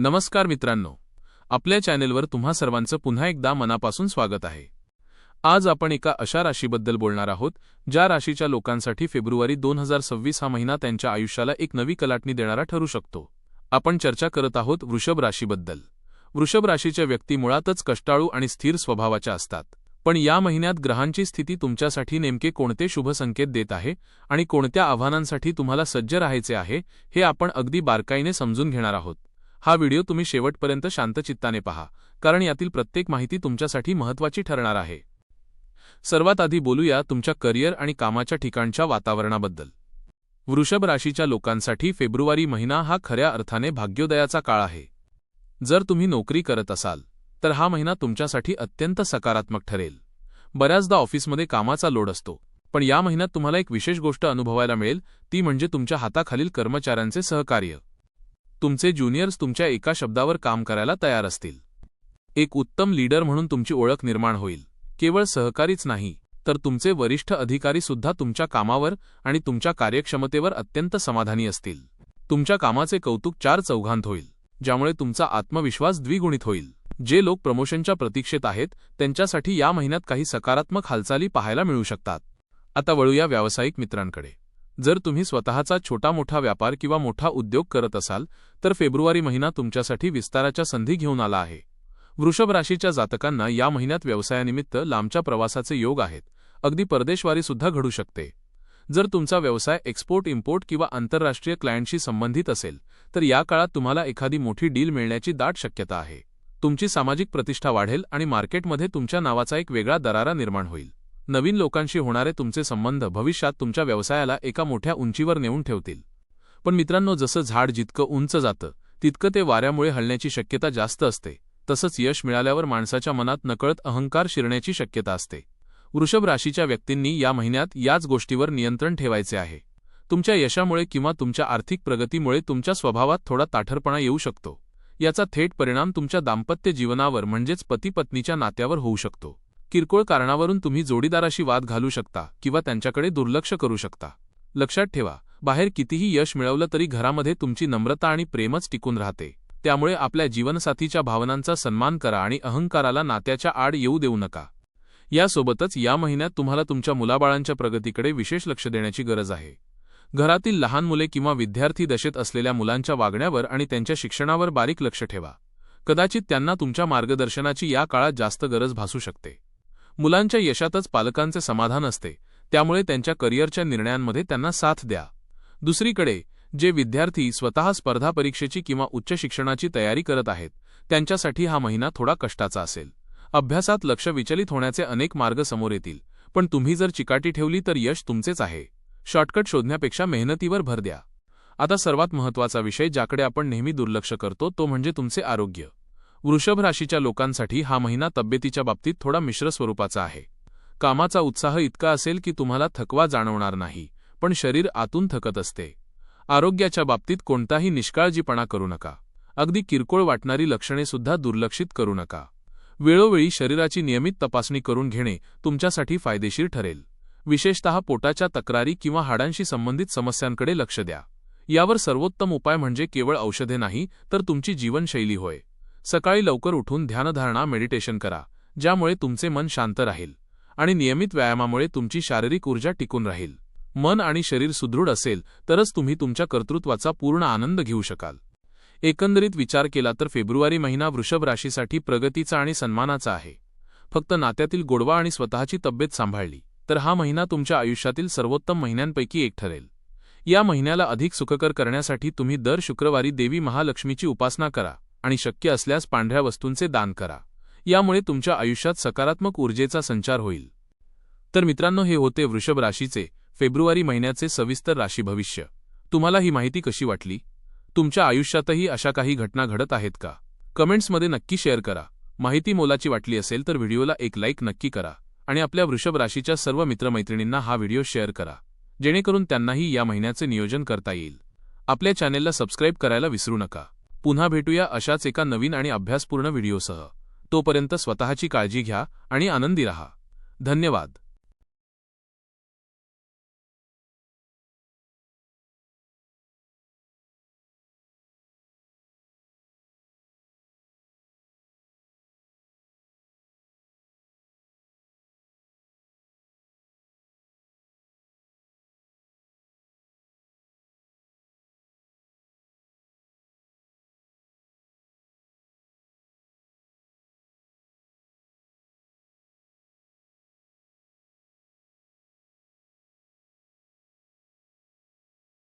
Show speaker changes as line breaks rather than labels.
नमस्कार मित्रांनो. आपल्या चॅनेलवर तुम्हा सर्वांचं पुन्हा एकदा मनापासून स्वागत आहे. आज आपण एका अशा राशीबद्दल बोलणार आहोत ज्या राशीच्या लोकांसाठी फेब्रुवारी दोन हजार सव्वीस हा महिना त्यांच्या आयुष्याला एक नवी कलाटणी देणारा ठरू शकतो. आपण चर्चा करत आहोत वृषभ राशीबद्दल. वृषभ राशीच्या व्यक्ती मुळातच कष्टाळू आणि स्थिर स्वभावाच्या असतात. पण या महिन्यात ग्रहांची स्थिती तुमच्यासाठी नेमके कोणते शुभ संकेत देत आहे आणि कोणत्या आव्हानांसाठी तुम्हाला सज्ज राहायचे आहे हे आपण अगदी बारकाईने समजून घेणार आहोत. हा व्हिडिओ तुम्ही शेवटपर्यंत शांतचित्ताने पहा कारण यातील प्रत्येक माहिती तुमच्यासाठी महत्त्वाची ठरणार आहे. सर्वात आधी बोलूया तुमच्या करिअर आणि कामाच्या ठिकाणच्या वातावरणाबद्दल. वृषभ राशीच्या लोकांसाठी फेब्रुवारी महिना हा खऱ्या अर्थाने भाग्योदयाचा काळ आहे. जर तुम्ही नोकरी करत असाल तर हा महिना तुमच्यासाठी अत्यंत सकारात्मक ठरेल. बऱ्याचदा ऑफिसमध्ये कामाचा लोड असतो पण या महिन्यात तुम्हाला एक विशेष गोष्ट अनुभवायला मिळेल ती म्हणजे तुमच्या हाताखालील कर्मचाऱ्यांचे सहकार्य. तुमचे ज्युनियर्स तुमच्या एका शब्दावर काम करायला तयार असतील. एक उत्तम लीडर म्हणून तुमची ओळख निर्माण होईल. केवळ सहकारीच नाही तर तुमचे वरिष्ठ अधिकारी सुद्धा तुमच्या कामावर आणि तुमच्या कार्यक्षमतेवर अत्यंत समाधानी असतील. तुमच्या कामाचे कौतुक चार चौघांत होईल ज्यामुळे तुमचा आत्मविश्वास द्विगुणित होईल. जे लोक प्रमोशनच्या प्रतीक्षेत आहेत त्यांच्यासाठी या महिन्यात काही सकारात्मक हालचाली पाहायला मिळू शकतात. आता वळूया व्यावसायिक मित्रांकडे. जर तुम्ही स्वतःचा छोटा मोठा व्यापार किंवा मोठा उद्योग करत असाल तर फेब्रुवारी महिना तुमच्यासाठी विस्ताराच्या संधी घेऊन आला आहे. वृषभ राशीच्या जातकांना या महिन्यात व्यवसायानिमित्त लांबच्या प्रवासाचे योग आहेत. अगदी परदेशवारी सुद्धा घडू शकते. जर तुमचा व्यवसाय एक्सपोर्ट इम्पोर्ट किंवा आंतरराष्ट्रीय क्लायंटशी संबंधित असेल तर या काळात तुम्हाला एखादी मोठी डील मिळण्याची दाट शक्यता आहे. तुमची सामाजिक प्रतिष्ठा वाढेल आणि मार्केटमध्ये तुमच्या नावाचा एक वेगळा दरारा निर्माण होईल. नवीन लोकांशी होणारे तुमचे संबंध भविष्यात तुमच्या व्यवसायाला एका मोठ्या उंचीवर नेऊन ठेवतील. पण मित्रांनो जसं झाड जितकं उंच जातं तितकं ते वाऱ्यामुळे हलण्याची शक्यता जास्त असते. तसंच यश मिळाल्यावर माणसाच्या मनात नकळत अहंकार शिरण्याची शक्यता असते. वृषभ राशीच्या व्यक्तींनी या महिन्यात याच गोष्टीवर नियंत्रण ठेवायचे आहे. तुमच्या यशामुळे किंवा तुमच्या आर्थिक प्रगतीमुळे तुमच्या स्वभावात थोडा ताठरपणा येऊ शकतो. याचा थेट परिणाम तुमच्या दाम्पत्य जीवनावर म्हणजेच पती पत्नीच्या नात्यावर होऊ शकतो. किरकोळ कारणावरून तुम्ही जोडीदाराशी वाद घालू शकता किंवा त्यांच्याकडे दुर्लक्ष करू शकता. लक्षात ठेवा बाहेर कितीही यश मिळवलं तरी घरामध्ये तुमची नम्रता आणि प्रेमच टिकून राहते. त्यामुळे आपल्या जीवनसाथीच्या भावनांचा सन्मान करा आणि अहंकाराला नात्याच्या आड येऊ देऊ नका. यासोबतच या महिन्यात तुम्हाला तुमच्या मुलाबाळांच्या प्रगतीकडे विशेष लक्ष देण्याची गरज आहे. घरातील लहान मुले किंवा विद्यार्थी दशेत असलेल्या मुलांच्या वागण्यावर आणि त्यांच्या शिक्षणावर बारीक लक्ष ठेवा. कदाचित त्यांना तुमच्या मार्गदर्शनाची या काळात जास्त गरज भासू शकते. मुलांच्या यशातच पालकांचे समाधान असते. त्यामुळे त्यांच्या करिअरच्या निर्णयांमध्ये त्यांना साथ द्या. दुसरीकडे जे विद्यार्थी स्वतः स्पर्धा परीक्षेची किंवा उच्च शिक्षणाची तयारी करत आहेत त्यांच्यासाठी हा महिना थोडा कष्टाचा असेल. अभ्यासात लक्ष विचलित होण्याचे अनेक मार्ग समोर येतील पण तुम्ही जर चिकाटी ठेवली तर यश तुमचेच आहे. शॉर्टकट शोधण्यापेक्षा मेहनतीवर भर द्या. आता सर्वात महत्त्वाचा विषय ज्याकडे आपण नेहमी दुर्लक्ष करतो तो म्हणजे तुमचे आरोग्य. वृषभ राशीच्या लोकांसाठी हा महिना तब्येतीच्या बाबतीत थोडा मिश्र स्वरूपाचा आहे. कामाचा उत्साह इतका असेल की तुम्हाला थकवा जाणवणार नाही पण शरीर आतून थकत असते. आरोग्याच्या बाबतीत कोणताही निष्काळजीपणा करू नका. अगदी किरकोळ वाटणारी लक्षणे सुद्धा दुर्लक्षित करू नका. वेळोवेळी शरीराची नियमित तपासणी करून घेणे तुमच्यासाठी फायदेशीर ठरेल. विशेषतः पोटाच्या तक्रारी किंवा हाडांशी संबंधित समस्यांकडे लक्ष द्या. यावर सर्वोत्तम उपाय म्हणजे केवळ औषधे नाही तर तुमची जीवनशैली होय. सकाळी लवकर उठून ध्यानधारणा मेडिटेशन करा ज्यामुळे तुमचे मन शांत राहील आणि नियमित व्यायामामुळे तुमची शारीरिक ऊर्जा टिकून राहील. मन आणि शरीर सुदृढ असेल तरच तुम्ही तुमच्या कर्तृत्वाचा पूर्ण आनंद घेऊ शकाल. एकंदरीत विचार केला तर फेब्रुवारी महिना वृषभ राशीसाठी प्रगतीचा आणि सन्मानाचा आहे. फक्त नात्यातील गोडवा आणि स्वतःची तब्येत सांभाळली तर हा महिना तुमच्या आयुष्यातील सर्वोत्तम महिन्यांपैकी एक ठरेल. या महिन्याला अधिक सुखकर करण्यासाठी तुम्ही दर शुक्रवारी देवी महालक्ष्मीची उपासना करा. आणि शक्य असल्यास पांढऱ्या वस्तूंचे दान करा. यामुळे तुमच्या आयुष्यात सकारात्मक ऊर्जेचा संचार होईल. तर मित्रांनो हे होते वृषभ राशीचे फेब्रुवारी महिन्याचे सविस्तर राशी भविष्य. तुम्हाला ही माहिती कशी वाटली? तुमच्या आयुष्यातही अशा काही घटना घडत आहेत का? कमेंट्समध्ये नक्की शेअर करा. माहिती मोलाची वाटली असेल तर व्हिडिओला एक लाईक नक्की करा आणि आपल्या वृषभ राशीच्या सर्व मित्रमैत्रिणींना हा व्हिडिओ शेअर करा. जेणेकरून त्यांनाही या महिन्याचे नियोजन करता येईल. आपल्या चॅनेलला सबस्क्राईब करायला विसरू नका. पुन्हा भेटूया अशाच एका नवीन आणि अभ्यासपूर्ण व्हिडिओसह. तोपर्यंत स्वतःची काळजी घ्या आणि आनंदी रहा. धन्यवाद.